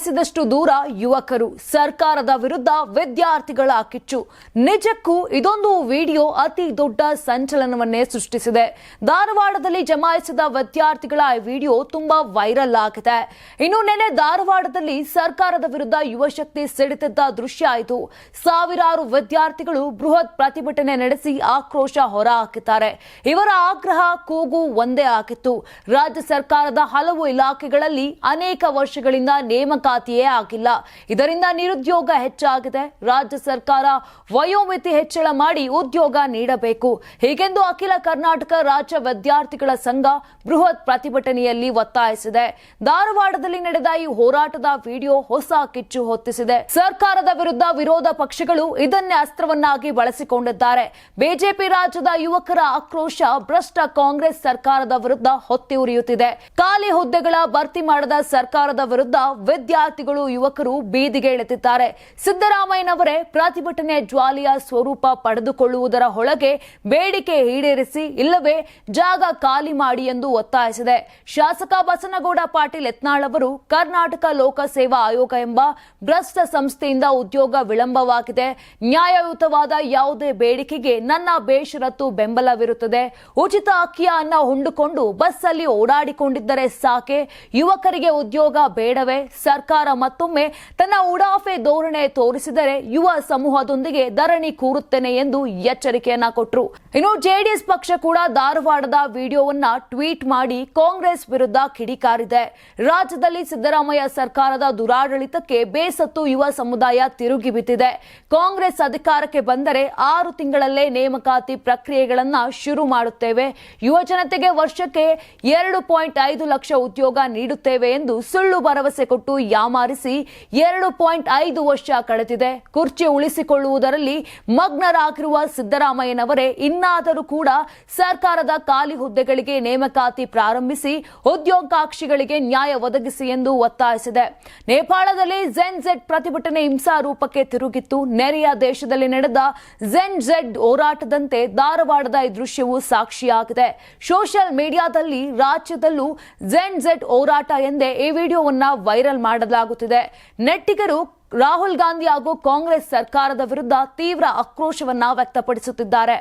ಹಾಯಿಸಿದಷ್ಟು ದೂರ ಯುವಕರು, ಸರ್ಕಾರದ ವಿರುದ್ಧ ವಿದ್ಯಾರ್ಥಿಗಳ ಕಿಚ್ಚು. ನಿಜಕ್ಕೂ ಇದೊಂದು ವಿಡಿಯೋ ಅತಿ ದೊಡ್ಡ ಸಂಚಲನವನ್ನೇ ಸೃಷ್ಟಿಸಿದೆ. ಧಾರವಾಡದಲ್ಲಿ ಜಮಾಯಿಸಿದ ವಿದ್ಯಾರ್ಥಿಗಳ ವಿಡಿಯೋ ತುಂಬಾ ವೈರಲ್ ಆಗಿದೆ. ಇನ್ನು ನೆನೆ ಧಾರವಾಡದಲ್ಲಿ ಸರ್ಕಾರದ ವಿರುದ್ಧ ಯುವಶಕ್ತಿ ಸಿಡಿತಿದ್ದ ದೃಶ್ಯ ಆಯಿತು ಸಾವಿರಾರು ವಿದ್ಯಾರ್ಥಿಗಳು ಬೃಹತ್ ಪ್ರತಿಭಟನೆ ನಡೆಸಿ ಆಕ್ರೋಶ ಹೊರಹಾಕಿದ್ದಾರೆ. ಇವರ ಆಗ್ರಹ ಕೂಗು ಒಂದೇ ಆಗಿತ್ತು. ರಾಜ್ಯ ಸರ್ಕಾರದ ಹಲವು ಇಲಾಖೆಗಳಲ್ಲಿ ಅನೇಕ ವರ್ಷಗಳಿಂದ ನೇಮಕಾತಿಯೇ ಆಗಿಲ್ಲ. ಇದರಿಂದ ನಿರುದ್ಯೋಗ ಹೆಚ್ಚಾಗಿದೆ. ರಾಜ್ಯ ಸರ್ಕಾರ ವಯೋಮಿತಿ ಹೆಚ್ಚಳ ಮಾಡಿ ಉದ್ಯೋಗ ನೀಡಬೇಕು. ಹೀಗೆಂದು ಅಖಿಲ ಕರ್ನಾಟಕ ರಾಜ್ಯ ವಿದ್ಯಾರ್ಥಿಗಳ ಸಂಘ ಬೃಹತ್ ಪ್ರತಿಭಟನೆಯಲ್ಲಿ ಒತ್ತಾಯಿಸಿದೆ. ಧಾರವಾಡದಲ್ಲಿ ನಡೆದ ಈ ಹೋರಾಟದ ವಿಡಿಯೋ ಹೊಸ ಕಿಚ್ಚು ಹೊತ್ತಿಸಿದೆ. ಸರ್ಕಾರದ ವಿರುದ್ಧ ವಿರೋಧ ಪಕ್ಷಗಳು ಇದನ್ನೇ ಅಸ್ತ್ರವನ್ನಾಗಿ ಬಳಸಿಕೊಂಡಿದ್ದಾರೆ. ಬಿಜೆಪಿ ರಾಜ್ಯದ ಯುವಕರ ಆಕ್ರೋಶ ಭ್ರಷ್ಟ ಕಾಂಗ್ರೆಸ್ ಸರ್ಕಾರದ ವಿರುದ್ಧ ಹೊತ್ತಿ ಉರಿಯುತ್ತಿದೆ. ಖಾಲಿ ಹುದ್ದೆಗಳ ಭರ್ತಿ ಮಾಡದ ಸರ್ಕಾರದ ವಿರುದ್ಧ ವಿದ್ಯಾರ್ಥಿಗಳು, ಯುವಕರು ಬೀದಿಗೆ ಇಳಿತಿದ್ದಾರೆ. ಸಿದ್ದರಾಮಯ್ಯನವರೇ ಪ್ರತಿಭಟನೆ ಜ್ವಾಲಿಯ ಸ್ವರೂಪ ಪಡೆದುಕೊಳ್ಳುವುದರ ಒಳಗೆ ಬೇಡಿಕೆ ಈಡೇರಿಸಿ, ಇಲ್ಲವೇ ಜಾಗ ಖಾಲಿ ಮಾಡಿ ಎಂದು ಒತ್ತಾಯಿಸಿದೆ. ಶಾಸಕ ಬಸನಗೌಡ ಪಾಟೀಲ್ ಯತ್ನಾಳ್ ಅವರು, ಕರ್ನಾಟಕ ಲೋಕ ಸೇವಾ ಆಯೋಗ ಎಂಬ ಭ್ರಷ್ಟ ಸಂಸ್ಥೆಯಿಂದ ಉದ್ಯೋಗ ವಿಳಂಬವಾಗಿದೆ. ನ್ಯಾಯಯುತವಾದ ಯಾವುದೇ ಬೇಡಿಕೆಗೆ ನನ್ನ ಬೇಷರತ್ತು ಬೆಂಬಲವಿರುತ್ತದೆ. ಉಚಿತ ಅಕ್ಕಿಯ ಅನ್ನ ಬಸ್ಸಲ್ಲಿ ಓಡಾಡಿಕೊಂಡಿದ್ದರೆ ಸಾಕೆ. ಯುವಕರಿಗೆ ಉದ್ಯೋಗ ಬೇಡವೇ ಸರ್ಕಾರ? ಮತ್ತೊಮ್ಮೆ ತನ್ನ ಉಡಾಫೆ ಧೋರಣೆ ತೋರಿಸಿದರೆ ಯುವ ಸಮೂಹದೊಂದಿಗೆ ಧರಣಿ ಕೂರುತ್ತೇನೆ ಎಂದು ಎಚ್ಚರಿಕೆಯನ್ನ ಕೊಟ್ಟರು ಇನ್ನು ಜೆಡಿಎಸ್ ಪಕ್ಷ ಕೂಡ ಧಾರವಾಡದ ವಿಡಿಯೋವನ್ನ ಟ್ವೀಟ್ ಮಾಡಿ ಕಾಂಗ್ರೆಸ್ ವಿರುದ್ಧ ಕಿಡಿಕಾರಿದೆ. ರಾಜ್ಯದಲ್ಲಿ ಸಿದ್ದರಾಮಯ್ಯ ಸರ್ಕಾರದ ದುರಾಡಳಿತಕ್ಕೆ ಬೇಸತ್ತು ಯುವ ಸಮುದಾಯ ತಿರುಗಿ ಬಿದ್ದಿದೆ. ಕಾಂಗ್ರೆಸ್ ಅಧಿಕಾರಕ್ಕೆ ಬಂದರೆ ಆರು ತಿಂಗಳಲ್ಲೇ ನೇಮಕಾತಿ ಪ್ರಕ್ರಿಯೆಗಳನ್ನ ಶುರು ಮಾಡುತ್ತೇವೆ. ಯುವ ಜನತೆಗೆ ವರ್ಷಕ್ಕೆ ಎರಡು ಪಾಯಿಂಟ್ ಐದು ಲಕ್ಷ ಉದ್ಯೋಗ ನೀಡುತ್ತೇವೆ ಎಂದು ಸುಳ್ಳು ಭರವಸೆ ಕೊಟ್ಟು ಯಾಮಾರಿಸಿ ಎರಡು ಪಾಯಿಂಟ್ ಐದು ವರ್ಷ ಕಳೆದಿದೆ. ಕುರ್ಚಿ ಉಳಿಸಿಕೊಳ್ಳುವುದರಲ್ಲಿ ಮಗ್ನರಾಗಿರುವ ಸಿದ್ದರಾಮಯ್ಯನವರೇ ಇನ್ನಾದರೂ ಕೂಡ ಸರ್ಕಾರದ ಖಾಲಿ ಹುದ್ದೆಗಳಿಗೆ ನೇಮಕಾತಿ ಪ್ರಾರಂಭಿಸಿ ಉದ್ಯೋಗಾಕ್ಷಿಗಳಿಗೆ ನ್ಯಾಯ ಒದಗಿಸಿ ಎಂದು ಒತ್ತಾಯಿಸಿದೆ. ನೇಪಾಳದಲ್ಲಿ ಝೆನ್ ಜೆಡ್ ಪ್ರತಿಭಟನೆ ಹಿಂಸಾ ರೂಪಕ್ಕೆ ತಿರುಗಿತ್ತು. ನೆರೆಯ ದೇಶದಲ್ಲಿ ನಡೆದ ಝೆನ್ ಝೆಡ್ ಹೋರಾಟದಂತೆ ಧಾರವಾಡದ ಈ ದೃಶ್ಯವು ಸಾಕ್ಷಿಯಾಗಿದೆ. ಸೋಷಿಯಲ್ ಮೀಡಿಯಾದಲ್ಲಿ ರಾಜ್ಯದಲ್ಲೂ ಝೆನ್ ಝೆಡ್ ಹೋರಾಟ ಎಂದೇ ಈ ವಿಡಿಯೋವನ್ನ ವೈರಲ್ ಮಾಡಲಾಗುತ್ತಿದೆ ನೆಟ್ಟಿಗರು ರಾಹುಲ್ ಗಾಂಧಿ ಹಾಗೂ ಕಾಂಗ್ರೆಸ್ ಸರ್ಕಾರದ ವಿರುದ್ಧ ತೀವ್ರ ಆಕ್ರೋಶವನ್ನ ವ್ಯಕ್ತಪಡಿಸುತ್ತಿದ್ದಾರೆ.